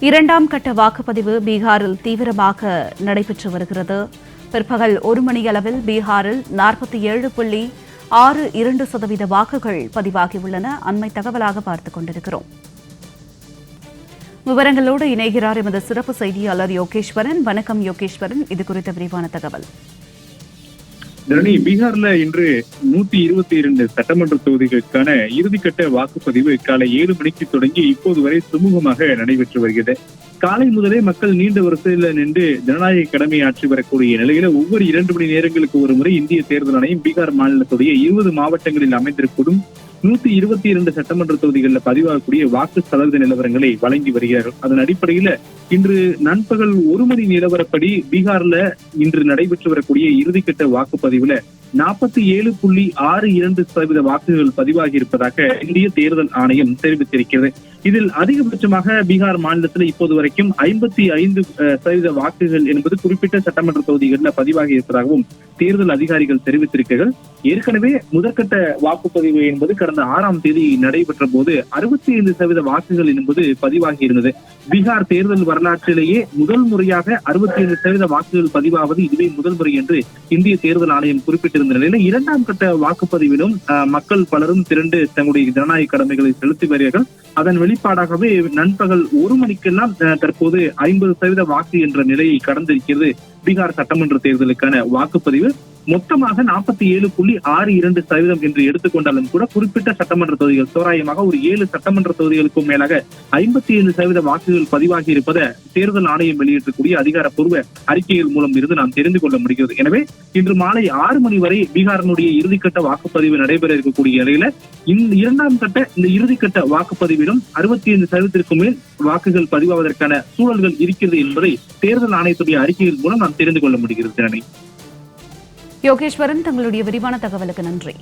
இரண்டாம் கட்ட வாக்குப்பதிவு பீகாரில் தீவிரமாக நடைபெற்று வருகிறது. பிற்பகல் ஒரு மணியளவில் பீகாரில் நாற்பத்தி ஏழு புள்ளி ஆறு இரண்டு சதவீத வாக்குகள் பதிவாகியுள்ளன. அண்மை தகவலாக பார்த்துக் கொண்டிருக்கிறோம். விவரங்களோடு இணைகிறார் எமது சிறப்பு செய்தியாளர் யோகேஸ்வரன். வணக்கம் யோகேஸ்வரன். இது குறித்த விரிவான தகவல். தரணி பீகார்ல இன்று நூத்தி இருபத்தி இரண்டு சட்டமன்ற தொகுதிகளுக்கான இறுதிக்கட்ட வாக்குப்பதிவு காலை ஏழு மணிக்கு தொடங்கி இப்போது வரை சுமூகமாக நடைபெற்று வருகிறது. காலை முதலே மக்கள் நீண்ட வரிசையில் நின்று ஜனநாயக கடமை ஆற்றி வரக்கூடிய நிலையில ஒவ்வொரு இரண்டு மணி நேரங்களுக்கு ஒரு முறை இந்திய தேர்தல் ஆணையம் பீகார் மாநிலத்துடைய இருபது மாவட்டங்களில் அமைந்திருக்கும் நூத்தி இருபத்தி இரண்டு சட்டமன்ற தொகுதிகளில் பதிவாகக்கூடிய வாக்கு சதவீத நிலவரங்களை வழங்கி வருகிறார்கள். அதன் அடிப்படையில இன்று நண்பகல் ஒரு மணி நிலவரப்படி பீகார்ல இன்று நடைபெற்று வரக்கூடிய இறுதிக்கட்ட வாக்குப்பதிவுல நாற்பத்தி ஏழு புள்ளி ஆறு இரண்டு சதவீத வாக்குகள் பதிவாகி இருப்பதாக இந்திய தேர்தல் ஆணையம் தெரிவித்திருக்கிறது. இதில் அதிகபட்சமாக பீகார் மாநிலத்தில் இப்போது வரைக்கும் ஐம்பத்தி ஐந்து சதவீத வாக்குகள் என்பது குறிப்பிட்ட சட்டமன்ற தொகுதிகளில் பதிவாகி இருப்பதாகவும் தேர்தல் அதிகாரிகள் தெரிவித்திருக்கிறார்கள் ஏற்கனவே முதற்கட்ட வாக்குப்பதிவு என்பது கடந்த ஆறாம் தேதி நடைபெற்ற போது அறுபத்தி ஐந்து சதவீத வாக்குகள் என்பது பதிவாகி இருந்தது பீகார் தேர்தல் வரலாற்றிலேயே முதல் முறையாக அறுபத்தி ஐந்து சதவீத வாக்குகள் பதிவாவது இதுவே முதல் முறை என்று இந்திய தேர்தல் ஆணையம் குறிப்பிட்டிருந்த நிலையில இரண்டாம் கட்ட வாக்குப்பதிவிலும் அஹ், மக்கள் பலரும் திரண்டு தங்களுடைய ஜனநாயக கடமைகளை செலுத்தி வருகிறார்கள். அதன் வெளிப்பாடாகவே நண்பகல் ஒரு மணிக்கெல்லாம் அஹ், தற்போது ஐம்பது சதவீத வாக்கு என்ற நிலையை கடந்திருக்கிறது. பீகார் சட்டமன்ற தேர்தலுக்கான வாக்குப்பதிவு மொத்தமாக நாற்பத்தி ஏழு புள்ளி ஆறு இரண்டு சதவீதம் என்று எடுத்துக்கொண்டாலும் கூட குறிப்பிட்ட சட்டமன்ற தொகுதிகள் தோராயமாக ஒரு ஏழு சட்டமன்ற தொகுதிகளுக்கும் மேலாக ஐம்பத்தி ஏழு சதவீத வாக்குகள் பதிவாகி இருப்பதை தேர்தல் ஆணையம் வெளியிட்டிருக்கூடிய அதிகாரப்பூர்வ அறிக்கைகள் மூலம் இருந்து நாம் தெரிந்து கொள்ள முடிகிறது. எனவே இன்று மாலை ஆறு மணி வரை பீகாரினுடைய இறுதிக்கட்ட வாக்குப்பதிவு நடைபெற இருக்கக்கூடிய நிலையில இந்த இரண்டாம் கட்ட இந்த இறுதிக்கட்ட வாக்குப்பதிவிலும் அறுபத்தி ஐந்து சதவீதத்திற்கு மேல் வாக்குகள் பதிவாவதற்கான சூழல்கள் இருக்கிறது என்பதை தேர்தல் ஆணையத்துடைய அறிக்கைகள் மூலம் நாம் தெரிந்து கொள்ள முடிகிறது ஜனனி யோகேஸ்வரன் தங்களுடைய விரிவான தகவலுக்கு நன்றி.